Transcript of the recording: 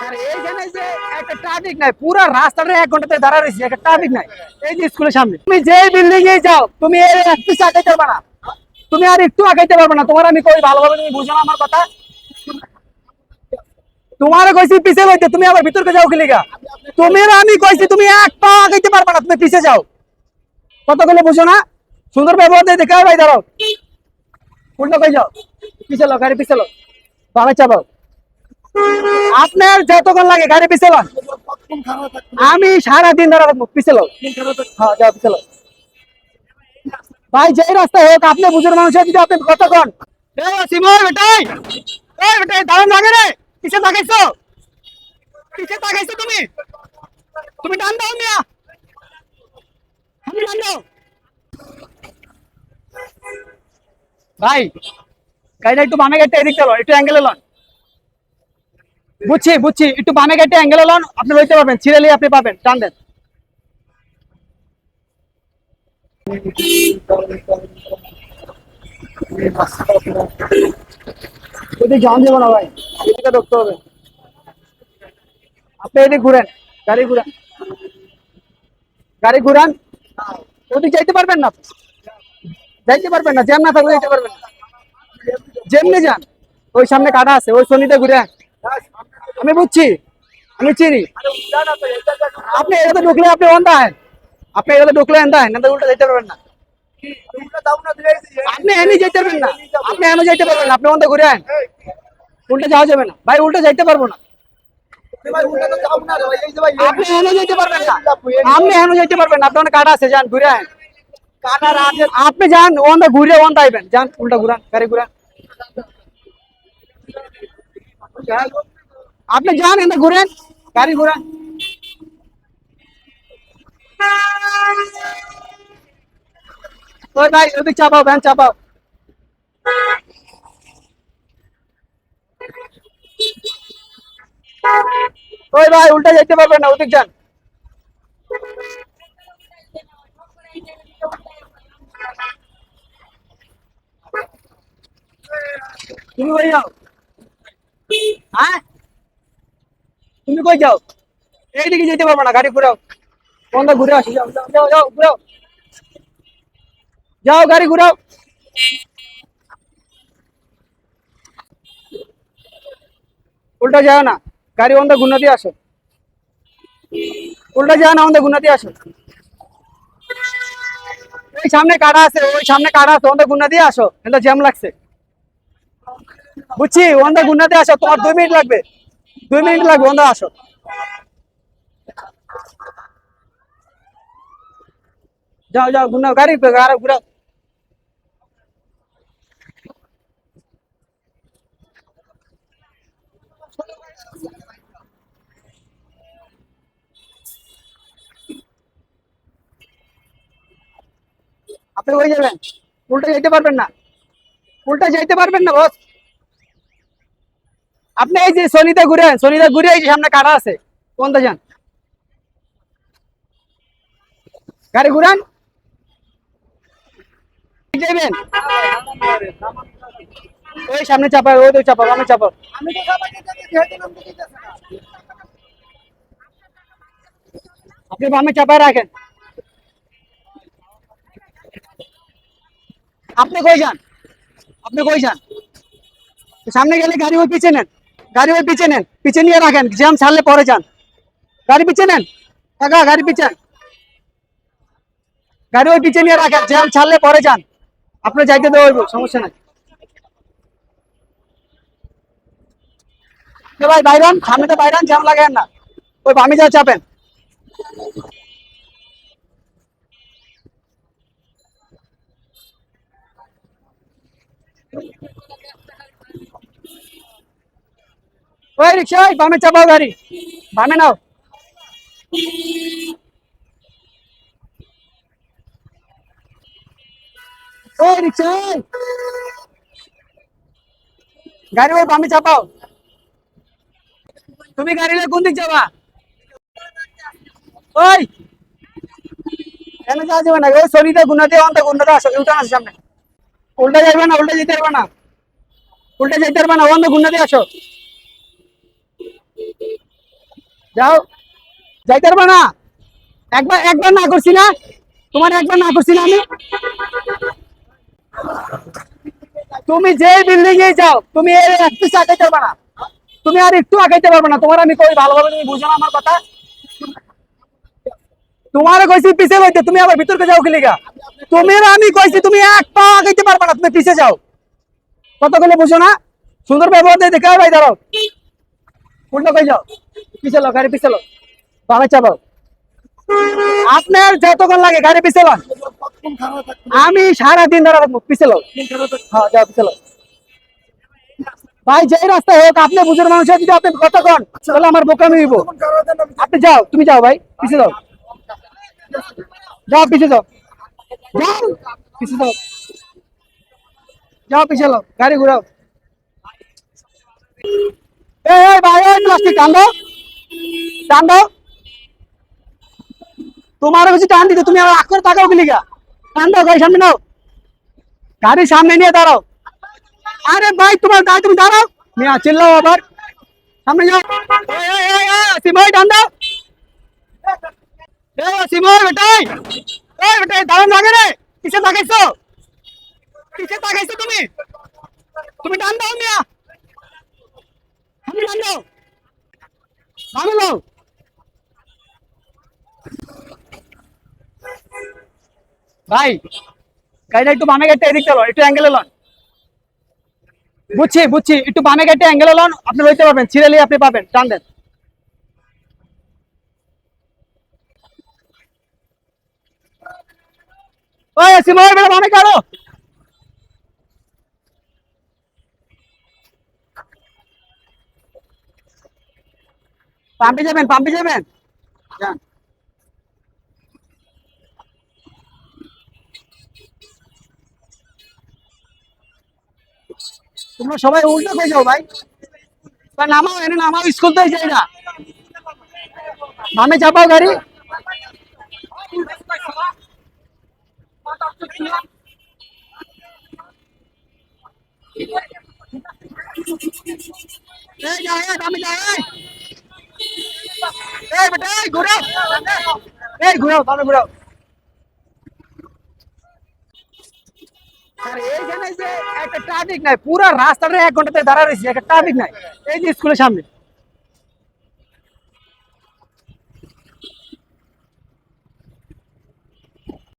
আর এইখানে যে একটা ট্রাফিক নাই পুরো রাস্তাটা এক ঘন্টাতে দাঁড়া রয়েছে একটা ট্রাফিক নাই এই যে স্কুলের সামনে তুমি যে বিল্ডিং এ যাও তুমি এর একটু আগাইতে পারবে না তুমি আর একটু আগাইতে পারবে না তোমার আমি কই ভালোভাবে তুমি বুঝো না আমার কথা তোমার কইছি পিছে লইতে তুমি আবার ভিতরকে যাও কিলিগা তুমি আর আমি কইছি তুমি এক পা আগাইতে পারবে না তুমি পিছে যাও কতগুলো বুঝো না সুন্দর ব্যবহার দিয়ে দেখে ভাই দাঁড়াও উল্টো কই যাও পিছে লো গাড়ি পিছে লো বামে চাপাও আপনার যতক্ষণ লাগে গাড়ি পিছে লন আমি সারা দিন ধরে রাখব পিছে লো হ্যাঁ যাও পিছে লো ভাই যে রাস্তা হোক, আপনি বুঝুন মানুষ যদি আপনি কতক্ষণ? তুমি? তুমি ভাই, গাড়িটা একটু বামে গেটে এদিক চলো, একটু অ্যাঙ্গেলে লন। বুঝছি বুঝছি। একটু বামে গেটে অ্যাঙ্গেলে লন, আপনি লইতে পারবেন, ছিঁড়ে নিয়ে আপনি পাবেন, টান দেন। এদিকে ঢুকতে গাড়ি ঘুরান। গাড়ি ঘুরান। ওদিকে যাইতে পারবেন না যাইতে পারবেন না, জ্যাম না থাকলে না। যেমনি যান, ওই সামনে কাটা আছে, ওই শনিতে ঘুরে। আমি বুঝছি আমি চিনি আপনি এটাতে ঢুকলে আপনি অন্ধা হেন আপনি এটাতে ঢুকলে অন্ধা হেন না উল্টা যাইতে পারবেন না আপনি এনে যেতে পারবেন না আপনি এনে যাইতে পারবেন না আপনি অন্ধা ঘুরে আন উল্টা যাওয়া যাবে না ভাই উল্টা যাইতে পারব না আপনি এনে যেতে পারবেন না আপনি এনে যেতে পারবেন না আপনার কাটা আছে যান ঘুরে আন আপনি যান ওন্দা ঘুরে ওন্দা আইবেন যান উল্টা ঘুরান গাড়ি ঘুরান আপনি যান এনে ঘুরেন গাড়ি ঘুরান ওই ভাই ওদিক চাপাও ভ্যান চাপাও ওই ভাই উল্টা যেতে পারবেন না ওদিক যান তুমি কই যাও হ্যাঁ তুমি কই যাও? এইদিকে যেতে পারব না, গাড়ি ঘুরাও। কোনটা ঘুরে আসি, যাও যাও যাও ঘুরাও। যাও, গাড়ি ঘুরাও। উল্টা যাও না, গাড়ি গুনা দিয়ে আসো। উল্টা যাও না গুনা দিয়ে আসো। ওই সামনে কাটা আছে? ওই সামনে কাটা আছে? ওন্দা গুনা দিয়ে আসো। এটা জ্যাম লাগছে। বুঝছি? ওন্দা গুনাতে আসো, তোমার দুই মিনিট লাগবে। দুই মিনিট লাগবে ওন্দা আসো। যাও যাও গুনাও গাড়ি গাড়ি ঘুরাও আপনি কই যাবেন? উল্টা যেতে পারবেন না। উল্টা যাইতে পারবেন না, বস। আপনি এই যে শনিতে ঘুরে শনিতে ঘুরে এই যে সামনে কাটা আছে। কোনটা যান গাড়ি ঘুরান। ওই সামনে চাপা, ওই তো চাপা আমি চাপা। আপনি বামে চাপায় রাখেন। আপনি কই যান? আপনি কই যান? সামনে গেলে গাড়ি ওই পিছে নেন। গাড়ি ওই পিছে নেন, পিছে নিয়ে রাখেন, জ্যাম ছাড়লে পরে যান। গাড়ি পিছে নেন, কাকা, গাড়ি পিছে। গাড়ি ওই পিছে নিয়ে রাখেন, জ্যাম ছাড়লে পরে যান। আপনি যাইতে দেওয়া সমস্যা নাই। ভাই, বাইরান, সামনে তো বাইরান, জ্যাম লাগায়েন না। ওই বামি যা চাপেন। ওই রিক্সা বামে চাপাও গাড়ি। বামে নাও। ওই রিক্সা গাড়ি ওই বামে চাপাও। তুমি গাড়ি নিয়ে কোন দিক যাবা? ওই। এনে যাওয়া যাবে না ওই শনিতে গুনাতে অন্তে গুনাতে আসো, উল্টা আসো সামনে। উল্টা যাইবে না, উল্টা যেতে পারবে না। উল্টা যেতে পারবে না অন্য গুনাতে আসো। যাও। যাইতে পারবে না? একবার একবার না করছি না? তোমার একবার না করছি না আমি? তুমি যে বিল্ডিং এ যাও, তুমি একটু আগাইতে পারবে না। তুমি আর একটু আগাইতে পারবে না। তোমার আমি কই, ভালোভাবে তুমি বুঝো না আমার কথা? তোমার কইছি পিছে লইতে তুমি আবার ভিতরকে যাও কি লিগা? তুমি আমি কইছি, তুমি এক পা আগাইতে পারবে না। তুমি পিছে যাও। কত গেলে বুঝো না? সুন্দর ব্যবহার দিয়ে দেখে ভাই, দাঁড়াও। উল্টো কই যাও। পিছে লো গাড়ি পিছে লো বাবা চাপাও। আপনার যতক্ষণ লাগে গাড়ি পিছে লো আমি সারা দিন দাঁড়া থাকব পিছে লো হ্যাঁ যাও, পিছে লো ভাই যে রাস্তা হোক, আপনি বুঝুর মানুষ হয়ে যদি আপনি কথা কন, তাহলে আমার বোকামি হইব। আপনি যাও, তুমি যাও ভাই, পিছে যাও। যাও, পিছে যাও। যাও, পিছে যাও। যাও, পিছে যাও গাড়ি ঘুরাও। এই ভাই এই প্লাস্টিক টান দাও টান দাও তোমার বেশি টান দিতে তুমি আমার আক্ষর তাকাও কি লিগা? টান দাও গাড়ি সামনে নাও। গাড়ি সামনে নিয়ে দাঁড়াও। আরে ভাই তোমার গাড়ি তুমি দাঁড়াও। মিয়া চিল্লাও আবার। সামনে যাও। এই, টান দাও সিময় বেটাই। এই বেটাই দাঁড়ান লাগে রে। কিসে তাকাইছো? কিসে তাকাইছো তুমি? তুমি টান দাও মিয়া আমি টান দাও ভালো দাও ভাই, গাড়িটা একটু বামে গেটে এদিক চলো, একটু অ্যাঙ্গেলে লন। বুঝছি বুঝছি, একটু বামে গেটে অ্যাঙ্গেলে লন, আপনি লইতে পারবেন ছিঁড়েলি আপনি পাবেন, টান দেন। ওই বেটা বামে কারও পাম্পে যাবেন পাম্পে যাবেন? যান। তোমরা সবাই উল্টো হয়ে যাও ভাই। নামাও, এনে নামাও স্কুল তো যাই না নামে চাপাও গাড়ি। নামে যা এই একটা ট্রাফিক নাই, পুরো রাস্তাটা এক ঘন্টাতে দাঁড়া রয়েছে, একটা ট্রাফিক নাই। এই যে স্কুলের সামনে।